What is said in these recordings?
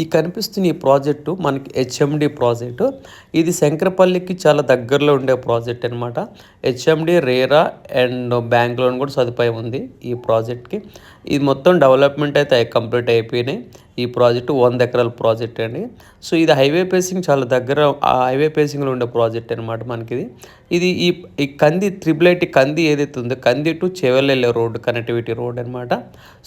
ఈ కనిపిస్తున్న ఈ ప్రాజెక్టు మనకి హెచ్ఎండి ప్రాజెక్టు. ఇది శంకరపల్లికి చాలా దగ్గరలో ఉండే ప్రాజెక్ట్ అనమాట HMD RERA and bank loan కూడా సదుపాయం ఉంది ఈ ప్రాజెక్ట్కి. ఇది మొత్తం డెవలప్మెంట్ అయితే కంప్లీట్ అయిపోయినాయి. ఈ ప్రాజెక్టు వంద ఎకరాల ప్రాజెక్ట్ అండి. సో ఇది హైవే పేసింగ్ చాలా దగ్గర ఆ హైవే పేసింగ్లో ఉండే ప్రాజెక్ట్ అనమాట మనకి ఇది ఇది ఈ ఈ కంది త్రిబుల్ ఐటీ కంది ఏదైతే ఉందో కంది టు చెవెల్లెల్లే రోడ్ కనెక్టివిటీ రోడ్ అనమాట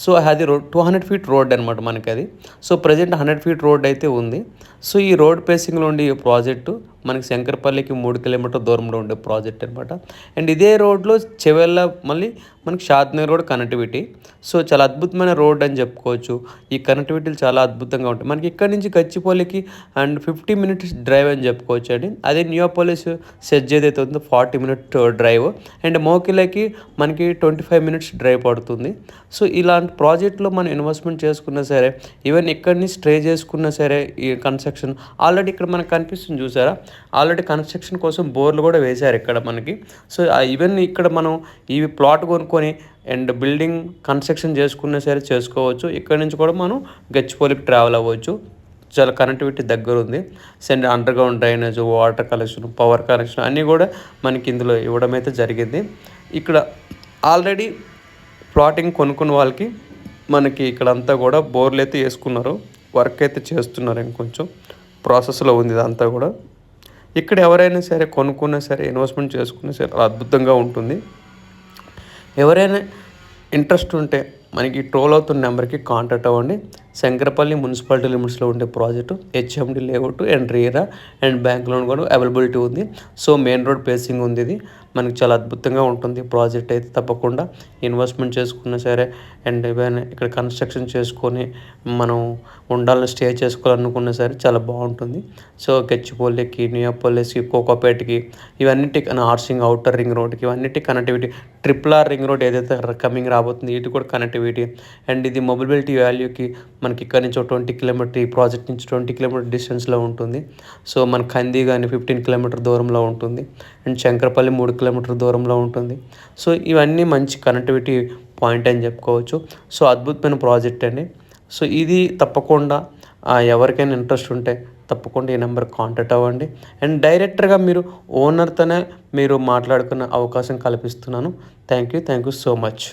సో అది road two hundred feet road అనమాట మనకి అది so present hundred feet road అయితే ఉంది. సో ఈ రోడ్ పేసింగ్లో ఉండే ఈ ప్రాజెక్టు మనకి శంకరపల్లికి మూడు కిలోమీటర్ దూరంలో ఉండే ప్రాజెక్ట్ అనమాట అండ్ ఇదే రోడ్లో చెవెల్ల మళ్ళీ మనకి షాద్నగర్ రోడ్ కనెక్టివిటీ. సో చాలా అద్భుతమైన రోడ్ అని చెప్పుకోవచ్చు. ఈ కనెక్టివిటీలు చాలా అద్భుతంగా ఉంటాయి. మనకి ఇక్కడ నుంచి గచ్చిపల్లికి అండ్ ఫిఫ్టీ మినిట్స్ డ్రైవ్ అని చెప్పుకోవచ్చు అండి. అదే న్యూపోలిస్ సెజ్ ఏదైతే ఉందో ఫార్టీ మినిట్ డ్రైవ్. అండ్ మోకిలకి మనకి ట్వంటీ ఫైవ్ మినిట్స్ డ్రైవ్ పడుతుంది. సో ఇలాంటి ప్రాజెక్ట్లో మనం ఇన్వెస్ట్మెంట్ చేసుకున్నా సరే ఈవెన్ ఇక్కడిని స్ట్రే చేసుకున్నా సరే ఈ కన్స్ట్రక్షన్ ఆల్రెడీ ఇక్కడ మనకు కనిపిస్తుంది చూసారా? ఆల్రెడీ కన్స్ట్రక్షన్ కోసం బోర్లు కూడా వేశారు ఇక్కడ మనకి. సో ఈవెన్ ఇక్కడ మనం ఈ ప్లాట్ కొనుక్కొని అండ్ బిల్డింగ్ కన్స్ట్రక్షన్ చేసుకున్నా సరే చేసుకోవచ్చు. ఇక్కడ నుంచి కూడా మనం గచ్చిపోలికి ట్రావెల్ అవ్వచ్చు. చాలా కనెక్టివిటీ దగ్గర ఉంది. Send underground drainage water connection power connection అన్నీ కూడా మనకి ఇందులో ఇవ్వడం అయితే జరిగింది. ఇక్కడ ఆల్రెడీ ప్లాటింగ్ కొనుక్కున్న వాళ్ళకి మనకి ఇక్కడంతా కూడా బోర్లు అయితే వేసుకున్నారు. వర్క్ అయితే చేస్తున్నారు ఇంకొంచెం. ప్రాసెస్లో ఉంది ఇదంతా కూడా. ఇక్కడ ఎవరైనా సరే కొనుక్కున్నా సరే ఇన్వెస్ట్మెంట్ చేసుకున్నా సరే అద్భుతంగా ఉంటుంది. ఎవరైనా ఇంట్రెస్ట్ ఉంటే మనకి ట్రోల్ అవుతున్న నెంబర్కి కాంటాక్ట్ అవ్వండి. శంకరపల్లి మున్సిపాలిటీ లిమిట్స్లో ఉండే project HMD layout and RERA and bank loan కూడా అవైలబిలిటీ ఉంది. సో మెయిన్ రోడ్ పేసింగ్ ఉంది ఇది. మనకి చాలా అద్భుతంగా ఉంటుంది. ప్రాజెక్ట్ అయితే తప్పకుండా ఇన్వెస్ట్మెంట్ చేసుకున్నా సరే అండ్ ఏవైనా ఇక్కడ కన్స్ట్రక్షన్ చేసుకొని మనం ఉండాలని స్టే చేసుకోవాలనుకున్నా సరే చాలా బాగుంటుంది. సో గచ్చిపల్లికి నియాపల్లికి కోకోపేటకి ఇవన్నిటి ఆర్సింగ్ అవుటర్ రింగ్ రోడ్కి ఇవన్నిటి connectivity triple R ring road ఏదైతే కమింగ్ రాబోతుంది ఇది కూడా కనెక్టివిటీ. అండ్ ఇది మొబిలిటీ వాల్యూకి మనకి ఇక్కడ నుంచి ట్వంటీ కిలోమీటర్ ఈ ప్రాజెక్ట్ నుంచి ట్వంటీ కిలోమీటర్ డిస్టెన్స్లో ఉంటుంది. సో మన కంది కానీ ఫిఫ్టీన్ కిలోమీటర్ దూరంలో ఉంటుంది. అండ్ శంకరపల్లి మూడు కిలోమీటర్ దూరంలో ఉంటుంది. సో ఇవన్నీ మంచి కనెక్టివిటీ పాయింట్ అని చెప్పుకోవచ్చు. సో అద్భుతమైన ప్రాజెక్ట్ అండి. సో ఇది తప్పకుండా ఎవరికైనా ఇంట్రెస్ట్ ఉంటే తప్పకుండా ఈ నెంబర్ కాంటాక్ట్ అవ్వండి. అండ్ డైరెక్టర్గా మీరు ఓనర్తోనే మీరు మాట్లాడుకునే అవకాశం కల్పిస్తున్నాను. Thank you thank you so much